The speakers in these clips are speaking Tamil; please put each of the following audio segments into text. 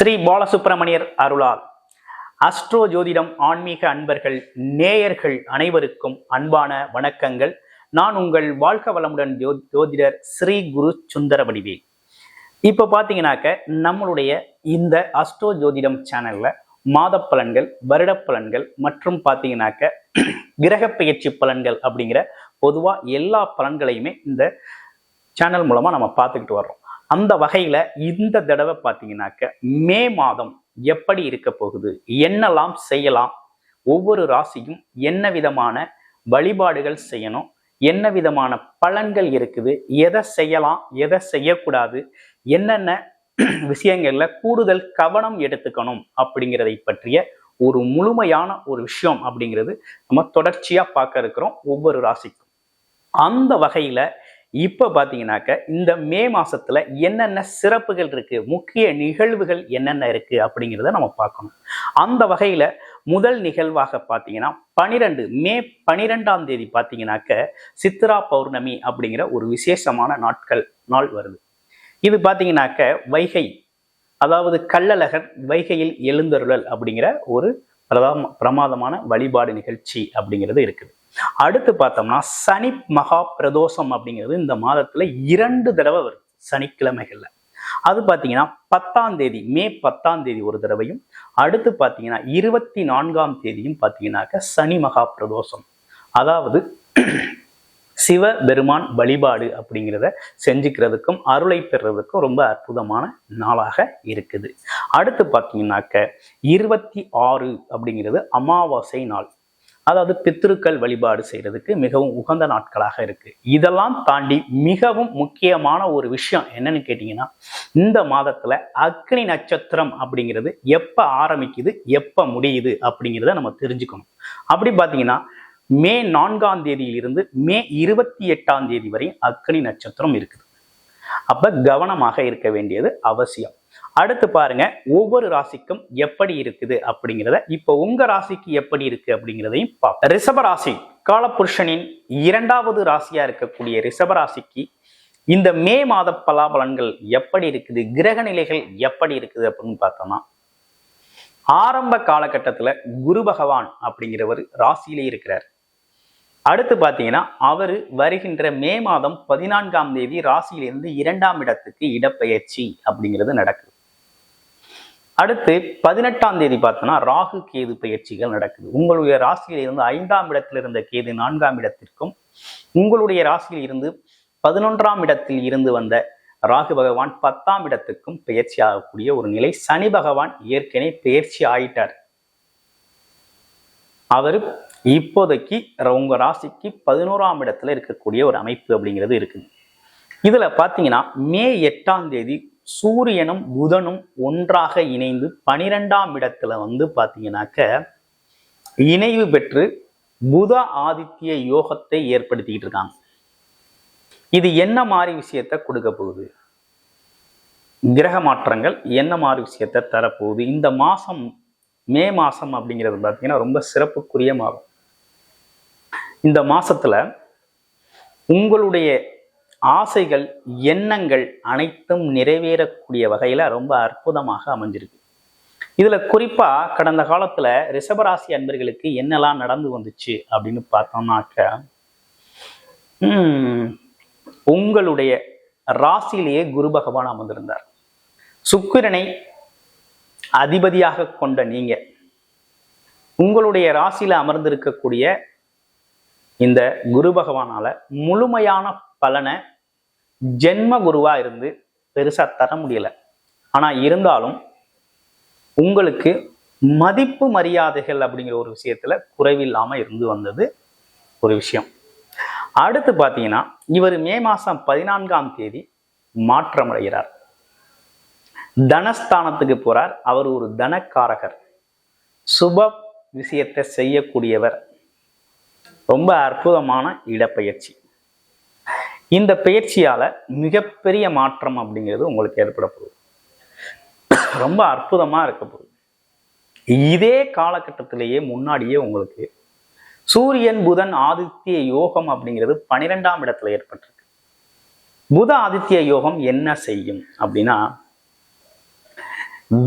ஸ்ரீ பாலசுப்பிரமணியர் அருளால். அஸ்ட்ரோ ஜோதிடம் ஆன்மீக அன்பர்கள் நேயர்கள் அனைவருக்கும் அன்பான வணக்கங்கள். நான் உங்கள் வாழ்க வளமுடன் ஜோ ஜோதிடர் ஸ்ரீ குரு சுந்தர வடிவேல். இப்போ பார்த்தீங்கன்னாக்க நம்மளுடைய இந்த அஸ்ட்ரோ ஜோதிடம் சேனலில் மாத பலன்கள் வருட பலன்கள் மற்றும் பார்த்தீங்கன்னாக்க கிரக பெயர்ச்சி பலன்கள் அப்படிங்கிற பொதுவாக எல்லா பலன்களையுமே இந்த சேனல் மூலமாக நம்ம பார்த்துக்கிட்டு வர்றோம். அந்த வகையில இந்த தடவை பார்த்தீங்கன்னாக்க மே மாதம் எப்படி இருக்க போகுது என்னெல்லாம் செய்யலாம் ஒவ்வொரு ராசியும் என்ன விதமான வழிபாடுகள் செய்யணும் என்ன விதமான பலன்கள் இருக்குது எதை செய்யலாம் எதை செய்யக்கூடாது என்னென்ன விஷயங்கள்ல கூடுதல் கவனம் எடுத்துக்கணும் அப்படிங்கிறதை பற்றிய ஒரு முழுமையான ஒரு விஷயம் அப்படிங்கிறது நம்ம தொடர்ச்சியா பார்க்க இருக்கிறோம் ஒவ்வொரு ராசிக்கும். அந்த வகையில இப்ப பாத்தீங்கன்னாக்க இந்த மே மாசத்துல என்னென்ன சிறப்புகள் இருக்கு முக்கிய நிகழ்வுகள் என்னென்ன இருக்கு அப்படிங்கிறத நம்ம பார்க்கணும். அந்த வகையில முதல் நிகழ்வாக பார்த்தீங்கன்னா பனிரெண்டு மே பனிரெண்டாம் தேதி பார்த்தீங்கன்னாக்க சித்ரா பௌர்ணமி அப்படிங்கிற ஒரு விசேஷமான நாட்கள் நாள் வருது. இது பார்த்தீங்கன்னாக்க வைகை அதாவது கள்ளழகர் வைகையில் எழுந்தருளல் அப்படிங்கிற ஒரு பிரதாம பிரமாதமான வழிபாடு நிகழ்ச்சி அப்படிங்கிறது இருக்குது. அடுத்து பார்த்தோம்னா சனி மகா பிரதோஷம் அப்படிங்கிறது இந்த மாதத்துல இரண்டு தடவை வருது சனிக்கிழமைகள்ல. அது பார்த்தீங்கன்னா பத்தாம் தேதி மே பத்தாம் தேதி ஒரு தடவையும் அடுத்து பார்த்தீங்கன்னா இருபத்தி நான்காம் தேதியும் பார்த்தீங்கன்னாக்க சனி மகா பிரதோஷம். அதாவது சிவ பெருமான் வழிபாடு அப்படிங்கிறத செஞ்சுக்கிறதுக்கும் அருளை பெறுறதுக்கும் ரொம்ப அற்புதமான நாளாக இருக்குது. அடுத்து பார்த்தீங்கன்னாக்க இருபத்தி ஆறு அப்படிங்கிறது அமாவாசை நாள். அதாவது பித்திருக்கள் வழிபாடு செய்கிறதுக்கு மிகவும் உகந்த நாட்களாக இருக்கு. இதெல்லாம் தாண்டி மிகவும் முக்கியமான ஒரு விஷயம் என்னன்னு கேட்டிங்கன்னா இந்த மாதத்தில் அக்னி நட்சத்திரம் அப்படிங்கிறது எப்போ ஆரம்பிக்குது எப்போ முடியுது அப்படிங்கிறத நம்ம தெரிஞ்சுக்கணும். அப்படி பார்த்தீங்கன்னா மே நான்காம் தேதியிலிருந்து மே இருபத்தி எட்டாம் தேதி வரை அக்னி நட்சத்திரம் இருக்குது. அப்போ கவனமாக இருக்க வேண்டியது அவசியம். அடுத்து பாருங்க ஒவ்வொரு ராசிக்கும் எப்படி இருக்குது அப்படிங்கிறத இப்போ உங்க ராசிக்கு எப்படி இருக்கு அப்படிங்கிறதையும் பார்ப்போம். ரிஷபராசி காலபுருஷனின் இரண்டாவது ராசியா இருக்கக்கூடிய ரிஷபராசிக்கு இந்த மே மாத பலாபலன்கள் எப்படி இருக்குது கிரக நிலைகள் எப்படி இருக்குது அப்படின்னு பார்த்தோம்னா ஆரம்ப காலகட்டத்துல குரு பகவான் அப்படிங்கிறவர் ராசியிலே இருக்கிறார். அடுத்து பார்த்தீங்கன்னா அவர் வருகின்ற மே மாதம் பதினான்காம் தேதி ராசியிலிருந்து இரண்டாம் இடத்துக்கு இடப்பெயர்ச்சி அப்படிங்கிறது நடக்குது. அடுத்து பதினெட்டாம் தேதி பார்த்தோம்னா ராகு கேது பயிற்சிகள் நடக்குது. உங்களுடைய ராசியில் இருந்து ஐந்தாம் இடத்தில் இருந்த கேது நான்காம் இடத்திற்கும் உங்களுடைய ராசியில் இருந்து பதினொன்றாம் இடத்தில் இருந்து வந்த ராகு பகவான் பத்தாம் இடத்துக்கும் பெயர்ச்சி ஆகக்கூடிய ஒரு நிலை சனி பகவான் ஏற்கனவே பெயர்ச்சி ஆயிட்டார். அவர் இப்போதைக்கு உங்க ராசிக்கு பதினோராம் இடத்துல இருக்கக்கூடிய ஒரு அமைப்பு அப்படிங்கிறது இருக்குது இதுல பாத்தீங்கன்னா மே எட்டாம் தேதி சூரியனும் புதனும் ஒன்றாக இணைந்து பனிரெண்டாம் இடத்துல வந்து பாத்தீங்கன்னாக்க இணைவு பெற்று புத ஆதித்ய யோகத்தை ஏற்படுத்திக்கிட்டு இருக்காங்க. இது என்ன மாதிரி விஷயத்த கொடுக்க போகுது? கிரக மாற்றங்கள் என்ன மாதிரி விஷயத்த தரப்போகுது? இந்த மாசம் மே மாசம் அப்படிங்கிறது பார்த்தீங்கன்னா ரொம்ப சிறப்புக்குரிய மாதம் இந்த மாசத்துல உங்களுடைய ஆசைகள் எண்ணங்கள் அனைத்தும் நிறைவேறக்கூடிய வகையில ரொம்ப அற்புதமாக அமைஞ்சிருக்கு. இதுல குறிப்பா கடந்த காலத்துல ரிஷபராசி அன்பர்களுக்கு என்னெல்லாம் நடந்து வந்துச்சு அப்படின்னு பார்த்தோம்னாக்க உங்களுடைய ராசியிலேயே குரு பகவான் அமர்ந்திருந்தார். சுக்கிரனை அதிபதியாக கொண்ட நீங்க உங்களுடைய ராசியில அமர்ந்திருக்கக்கூடிய இந்த குரு பகவானால முழுமையான பலனை ஜென்ம குருவா இருந்து பெருசா தர முடியல. ஆனா இருந்தாலும் உங்களுக்கு மதிப்பு மரியாதைகள் அப்படிங்கிற ஒரு விஷயத்துல குறைவில்லாம இருந்து வந்தது ஒரு விஷயம். அடுத்து பார்த்தீங்கன்னா இவர் மே மாசம் பதினான்காம் தேதி மாற்றமடைகிறார். தனஸ்தானத்துக்கு போறார். அவர் ஒரு தனக்காரகர். சுப விஷயத்தை செய்யக்கூடியவர். ரொம்ப அற்புதமான இடப்பெயர்ச்சி. இந்த பயிற்சியால மிகப்பெரிய மாற்றம் அப்படிங்கிறது உங்களுக்கு ஏற்பட போகுது ரொம்ப அற்புதமா இருக்க போகுது. இதே காலகட்டத்திலேயே முன்னாடியே உங்களுக்கு சூரியன் புதன் ஆதித்ய யோகம் அப்படிங்கிறது பனிரெண்டாம் இடத்துல ஏற்பட்டிருக்கு. புத ஆதித்ய யோகம் என்ன செய்யும் அப்படின்னா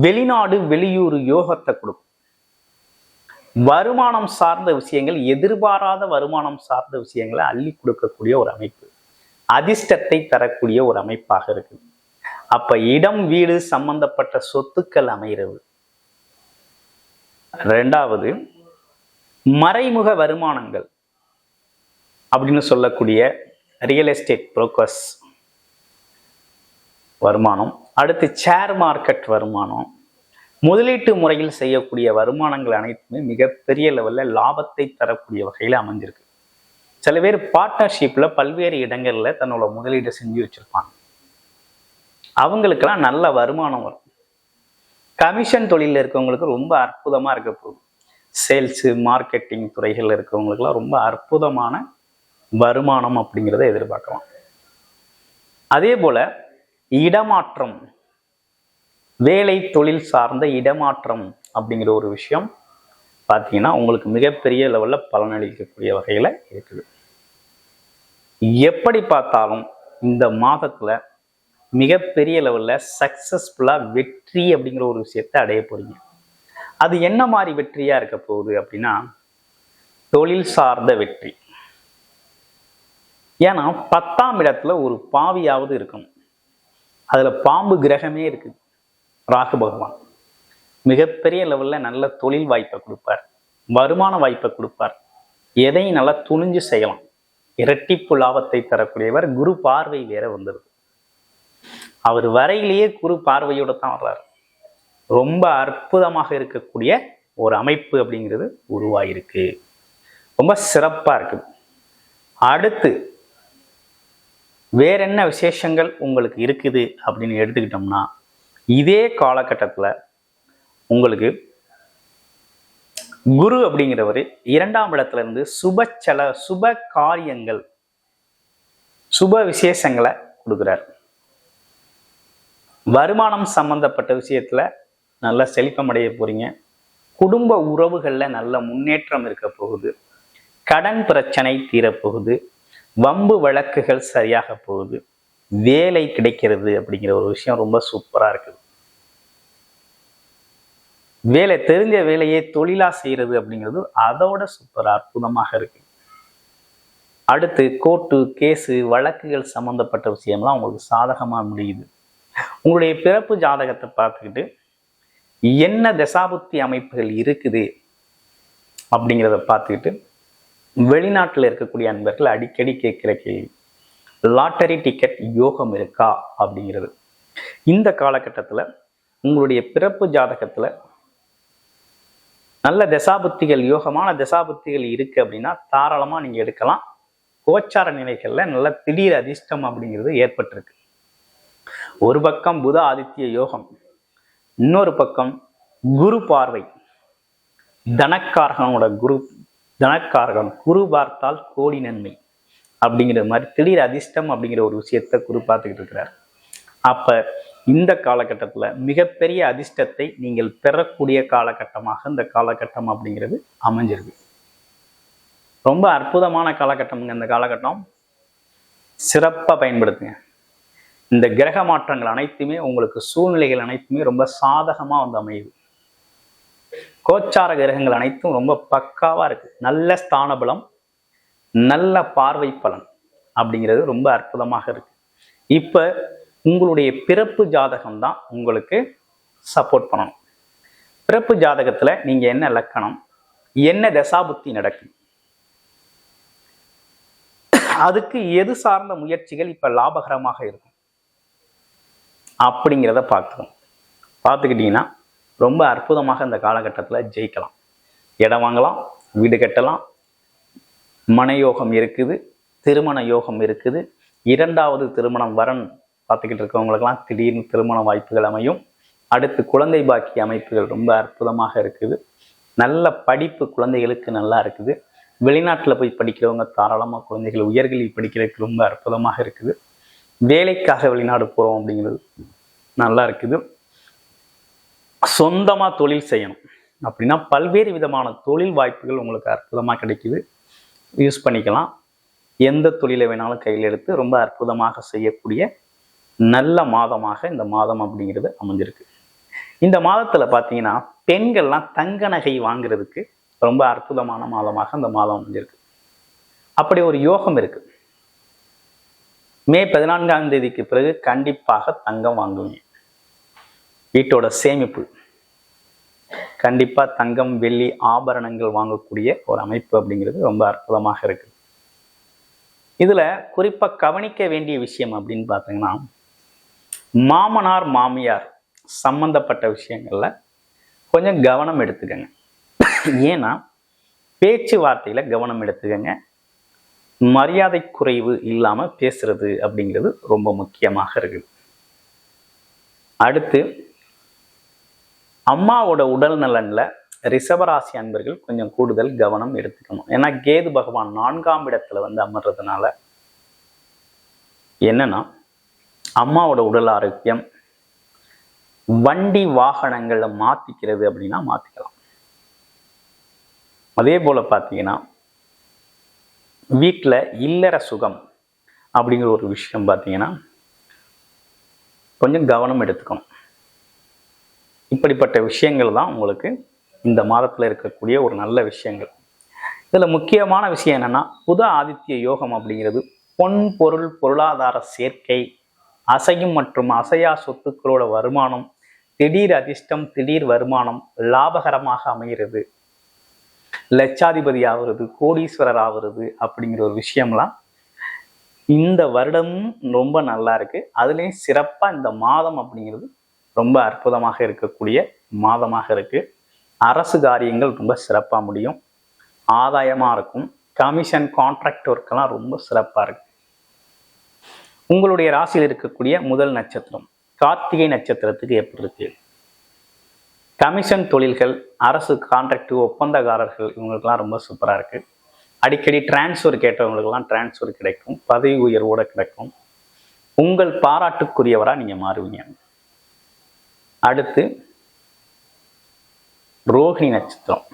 வெளிநாடு வெளியூர் யோகத்தை கொடுக்கும். வருமானம் சார்ந்த விஷயங்கள் எதிர்பாராத வருமானம் சார்ந்த விஷயங்களை அள்ளி கொடுக்கக்கூடிய ஒரு அமைப்பு. அதிர்ஷ்டத்தை தரக்கூடிய ஒரு அமைப்பாக இருக்கு அப்ப இடம் வீடு சம்பந்தப்பட்ட சொத்துக்கள் அமைகிறது. ரெண்டாவது மறைமுக வருமானங்கள் அப்படின்னு சொல்லக்கூடிய ரியல் எஸ்டேட் புரோக்கர்ஸ் வருமானம். அடுத்து ஷேர் மார்க்கெட் வருமானம். முதலீட்டு முறையில் செய்யக்கூடிய வருமானங்கள் அனைத்துமே மிகப்பெரிய லெவலில் லாபத்தை தரக்கூடிய வகையில் அமைஞ்சிருக்கு. சில பேர் பார்ட்னர்ஷிப்ல பல்வேறு இடங்கள்ல தன்னோட முதலீடு செஞ்சு வச்சிருப்பாங்க. அவங்களுக்கெல்லாம் நல்ல வருமானம் வரும். கமிஷன் தொழிலில் இருக்கவங்களுக்கு ரொம்ப அற்புதமா இருக்க போகுது. சேல்ஸு மார்க்கெட்டிங் துறைகளில் இருக்கவங்களுக்குலாம் ரொம்ப அற்புதமான வருமானம் அப்படிங்கிறத எதிர்பார்க்கலாம். அதே போல இடமாற்றம் வேலை தொழில் சார்ந்த இடமாற்றம் அப்படிங்கிற ஒரு விஷயம் பார்த்தீங்கன்னா உங்களுக்கு மிகப்பெரிய லெவலில் பலனளிக்கக்கூடிய வகையில் இருக்குது. எப்படி பார்த்தாலும் இந்த மாதத்தில் மிகப்பெரிய லெவலில் சக்ஸஸ்ஃபுல்லாக வெற்றி அப்படிங்கிற ஒரு விஷயத்தை அடைய போகிறீங்க அது என்ன மாதிரி வெற்றியாக இருக்க போகுது அப்படின்னா தொழில் சார்ந்த வெற்றி. ஏன்னா பத்தாம் இடத்துல ஒரு பாவியாவது இருக்கணும். அதில் பாம்பு கிரகமே இருக்குது. ராகு பகவான். மிகப்பெரிய லெவலில் நல்ல தொழில் வாய்ப்பை கொடுப்பார். வருமான வாய்ப்பை கொடுப்பார். எதையும் நல்லா துணிஞ்சு செய்யலாம். இரட்டிப்பு லாபத்தை தரக்கூடியவர் குரு பார்வை வேற வந்துடுது அவர் வரையிலேயே குரு பார்வையோட தான் வர்றார். ரொம்ப அற்புதமாக இருக்கக்கூடிய ஒரு அமைப்பு அப்படிங்கிறது உருவாயிருக்கு. ரொம்ப சிறப்பாக இருக்குது அடுத்து வேற என்ன விசேஷங்கள் உங்களுக்கு இருக்குது அப்படின்னு எடுத்துக்கிட்டோம்னா இதே காலகட்டத்தில் உங்களுக்கு குரு அப்படிங்கிறவர் இரண்டாம் இடத்துல இருந்து சுப செல சுப காரியங்கள் சுப விசேஷங்களை கொடுக்குறார். வருமானம் சம்பந்தப்பட்ட விஷயத்துல நல்ல செழிப்பம் அடைய போறீங்க. குடும்ப உறவுகளில் நல்ல முன்னேற்றம் இருக்க போகுது. கடன் பிரச்சனை தீரப்போகுது. வம்பு வழக்குகள் சரியாக போகுது. வேலை கிடைக்கிறது அப்படிங்கிற ஒரு விஷயம் ரொம்ப சூப்பரா இருக்குது. வேலை தெரிஞ்ச வேலையை தொழிலா செய்யறது அப்படிங்கிறது அதோட சூப்பர் அற்புதமாக இருக்கு. அடுத்து கோர்ட்டு கேஸு வழக்குகள் சம்பந்தப்பட்ட விஷயம்லாம் உங்களுக்கு சாதகமா முடியுது. உங்களுடைய பிறப்பு ஜாதகத்தை பார்த்துக்கிட்டு என்ன தசாபுத்தி அமைப்புகள் இருக்குது அப்படிங்கிறத பார்த்துக்கிட்டு வெளிநாட்டில் இருக்கக்கூடிய அன்பர்கள் அடிக்கடி கேட்குற கேள்வி. லாட்டரி டிக்கெட் யோகம் இருக்கா அப்படிங்கிறது. இந்த காலகட்டத்தில் உங்களுடைய பிறப்பு ஜாதகத்தில் நல்ல தசாபுத்திகள் யோகமான தசாபுத்திகள் இருக்கு அப்படின்னா தாராளமாக நீங்கள் எடுக்கலாம். கோச்சார நிலைகளில் நல்ல திடீர் அதிர்ஷ்டம் அப்படிங்கிறது ஏற்பட்டிருக்கு. ஒரு பக்கம் புத ஆதித்ய யோகம் இன்னொரு பக்கம் குரு பார்வை. தனக்காரகனோட குரு தனக்காரகன் குரு பார்த்தால் கோடி நன்மை. அப்படிங்கிற மாதிரி திடீர் அதிர்ஷ்டம் அப்படிங்கிற ஒரு விஷயத்தை குரு பார்த்துக்கிட்டு இருக்கிறார். அப்ப இந்த காலகட்டத்தில் மிகப்பெரிய அதிர்ஷ்டத்தை நீங்கள் பெறக்கூடிய காலகட்டமாக இந்த காலகட்டம் அப்படிங்கிறது அமைஞ்சிருக்கு. ரொம்ப அற்புதமான காலகட்டம்ங்க இந்த காலகட்டம். சிறப்பாக பயன்படுத்துங்க. இந்த கிரக மாற்றங்கள் அனைத்துமே உங்களுக்கு சூழ்நிலைகள் அனைத்துமே ரொம்ப சாதகமாக வந்து அமையுது. கோச்சார கிரகங்கள் அனைத்தும் ரொம்ப பக்காவாக இருக்கு. நல்ல ஸ்தான பலம் நல்ல பார்வை பலன் அப்படிங்கிறது ரொம்ப அற்புதமாக இருக்கு. இப்போ உங்களுடைய பிறப்பு ஜாதகம் தான் உங்களுக்கு சப்போர்ட் பண்ணணும். பிறப்பு ஜாதகத்தில் நீங்கள் என்ன லக்கணம் என்ன தசாபுத்தி நடக்கும் அதுக்கு எது சார்ந்த முயற்சிகள் இப்போ லாபகரமாக இருக்கும் அப்படிங்கிறத பார்க்கணும் பார்த்துக்கிட்டிங்கன்னா ரொம்ப அற்புதமாக இந்த காலகட்டத்தில் ஜெயிக்கலாம். இடம் வாங்கலாம் வீடு கட்டலாம் மனயோகம் இருக்குது திருமண யோகம் இருக்குது. இரண்டாவது திருமணம் வரன் பார்த்துக்கிட்டு இருக்கவங்களுக்கெல்லாம் திடீர்னு திருமண வாய்ப்புகள் அமையும். அடுத்து குழந்தை பாக்கி அமைப்புகள் ரொம்ப அற்புதமாக இருக்குது. நல்ல படிப்பு குழந்தைகளுக்கு நல்லா இருக்குது. வெளிநாட்டில் போய் படிக்கிறவங்க தாராளமாக குழந்தைகள் உயர்கல்வி படிக்கிறதுக்கு ரொம்ப அற்புதமாக இருக்குது. வேலைக்காக வெளிநாடு போகிறோம் அப்படிங்கிறது நல்லா இருக்குது. சொந்தமாக தொழில் செய்யணும் அப்படின்னா பல்வேறு விதமான தொழில் வாய்ப்புகள் உங்களுக்கு அற்புதமாக கிடைக்குது. யூஸ் பண்ணிக்கலாம். எந்த தொழிலை வேணாலும் கையில் எடுத்து ரொம்ப அற்புதமாக செய்யக்கூடிய நல்ல மாதமாக இந்த மாதம் அப்படிங்கிறது அமைஞ்சிருக்கு. இந்த மாதத்துல பார்த்தீங்கன்னா பெண்கள்லாம் தங்க நகை வாங்குறதுக்கு ரொம்ப அற்புதமான மாதமாக இந்த மாதம் அமைஞ்சிருக்கு. அப்படி ஒரு யோகம் இருக்கு. மே பதினான்காம் தேதிக்கு பிறகு கண்டிப்பாக தங்கம் வாங்குவீங்க. வீட்டோட சேமிப்பு. கண்டிப்பா தங்கம் வெள்ளி ஆபரணங்கள் வாங்கக்கூடிய ஒரு அமைப்பு அப்படிங்கிறது ரொம்ப அற்புதமாக இருக்கு. இதுல குறிப்பா கவனிக்க வேண்டிய விஷயம் அப்படின்னு பார்த்தீங்கன்னா மாமனார் மாமியார் சம்பந்தப்பட்ட விஷயங்கள்ல கொஞ்சம் கவனம் எடுத்துக்கங்க. ஏன்னா பேச்சுவார்த்தையில கவனம் எடுத்துக்கங்க. மரியாதை குறைவு இல்லாம பேசுறது அப்படிங்கிறது ரொம்ப முக்கியமாக இருக்குது அடுத்து அம்மாவோட உடல் நலன்ல ரிஷபராசி அன்பர்கள் கொஞ்சம் கூடுதல் கவனம் எடுத்துக்கணும். ஏன்னா கேது பகவான் நான்காம் இடத்துல வந்து அமர்றதுனால என்னன்னா அம்மாவோட உடல் ஆரோக்கியம் வண்டி வாகனங்களை மாத்திக்கிறது அப்படின்னா மாத்திக்கலாம். அதே போல பார்த்தீங்கன்னா வீட்டில் இல்லற சுகம் அப்படிங்கிற ஒரு விஷயம் பார்த்தீங்கன்னா கொஞ்சம் கவனம் எடுத்துக்கணும். இப்படிப்பட்ட விஷயங்கள் தான் உங்களுக்கு இந்த மாதத்தில் இருக்கக்கூடிய ஒரு நல்ல விஷயங்கள். இதில் முக்கியமான விஷயம் என்னென்னா புத ஆதித்ய யோகம் அப்படிங்கிறது பொன் பொருள் பொருளாதார சேர்க்கை அசையும் மற்றும் அசையா சொத்துக்களோட வருமானம் திடீர் அதிர்ஷ்டம் திடீர் வருமானம் லாபகரமாக அமைகிறது. லட்சாதிபதி ஆகுறது கோடீஸ்வரர் ஆகுறது அப்படிங்கிற ஒரு விஷயம்லாம் இந்த வருடமும் ரொம்ப நல்லா இருக்கு. அதுலேயும் சிறப்பாக இந்த மாதம் அப்படிங்கிறது ரொம்ப அற்புதமாக இருக்கக்கூடிய மாதமாக இருக்கு. அரசு காரியங்கள் ரொம்ப சிறப்பாக முடியும். ஆதாயமாக இருக்கும். கமிஷன் கான்ட்ராக்ட் ஒர்க்கெல்லாம் ரொம்ப சிறப்பாக இருக்கு. உங்களுடைய ராசியில் இருக்கக்கூடிய முதல் நட்சத்திரம் கார்த்திகை நட்சத்திரத்துக்கு எப்படி இருக்கு? கமிஷன் தொழில்கள் அரசு கான்ட்ராக்ட் ஒப்பந்தக்காரர்கள் இவங்களுக்கெல்லாம் ரொம்ப சூப்பராக இருக்கு. அடிக்கடி டிரான்ஸ்ஃபர் கேட்டவங்களுக்கெல்லாம் டிரான்ஸ்ஃபர் கிடைக்கும். பதவி உயர்வோட கிடைக்கும். உங்கள் பாராட்டுக்குரியவராக நீங்கள் மாறுவீங்க. அடுத்து ரோஹிணி நட்சத்திரம்.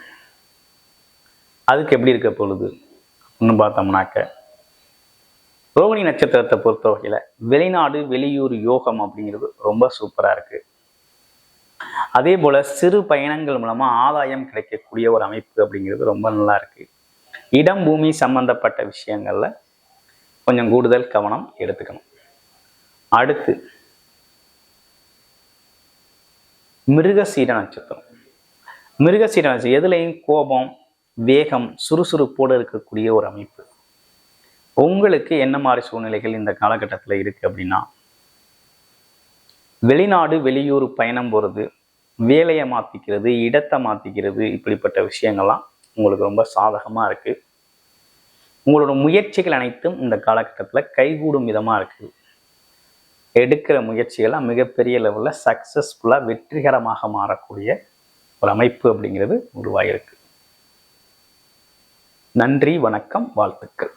அதுக்கு எப்படி இருக்க பொழுது அப்படின்னு பார்த்தோம்னாக்க ரோகிணி நட்சத்திரத்தை பொறுத்த வகையில் வெளிநாடு வெளியூர் யோகம் அப்படிங்கிறது ரொம்ப சூப்பராக இருக்கு. அதே போல சிறு பயணங்கள் மூலமா ஆதாயம் கிடைக்கக்கூடிய ஒரு அமைப்பு அப்படிங்கிறது ரொம்ப நல்லா இருக்கு. இடம் பூமி சம்பந்தப்பட்ட விஷயங்கள்ல கொஞ்சம் கூடுதல் கவனம் எடுத்துக்கணும். அடுத்து மிருகசீர நட்சத்திரம் மிருகசீர நட்சத்திரம் எதுலையும் கோபம் வேகம் சுறுசுறுப்போடு இருக்கக்கூடிய ஒரு அமைப்பு. உங்களுக்கு என்ன மாதிரி சூழ்நிலைகள் இந்த காலகட்டத்தில் இருக்கு அப்படின்னா வெளிநாடு வெளியூர் பயணம் போகிறது வேலையை மாற்றிக்கிறது இடத்தை மாற்றிக்கிறது இப்படிப்பட்ட விஷயங்கள்லாம் உங்களுக்கு ரொம்ப சாதகமாக இருக்குது உங்களோட முயற்சிகள் அனைத்தும் இந்த காலகட்டத்தில் கைகூடும் விதமாக இருக்குது எடுக்கிற முயற்சிகள்லாம் மிகப்பெரிய லெவலில் சக்ஸஸ்ஃபுல்லாக வெற்றிகரமாக மாறக்கூடிய ஒரு அமைப்பு அப்படிங்கிறது உருவாகிருக்கு நன்றி வணக்கம் வாழ்த்துக்கள்.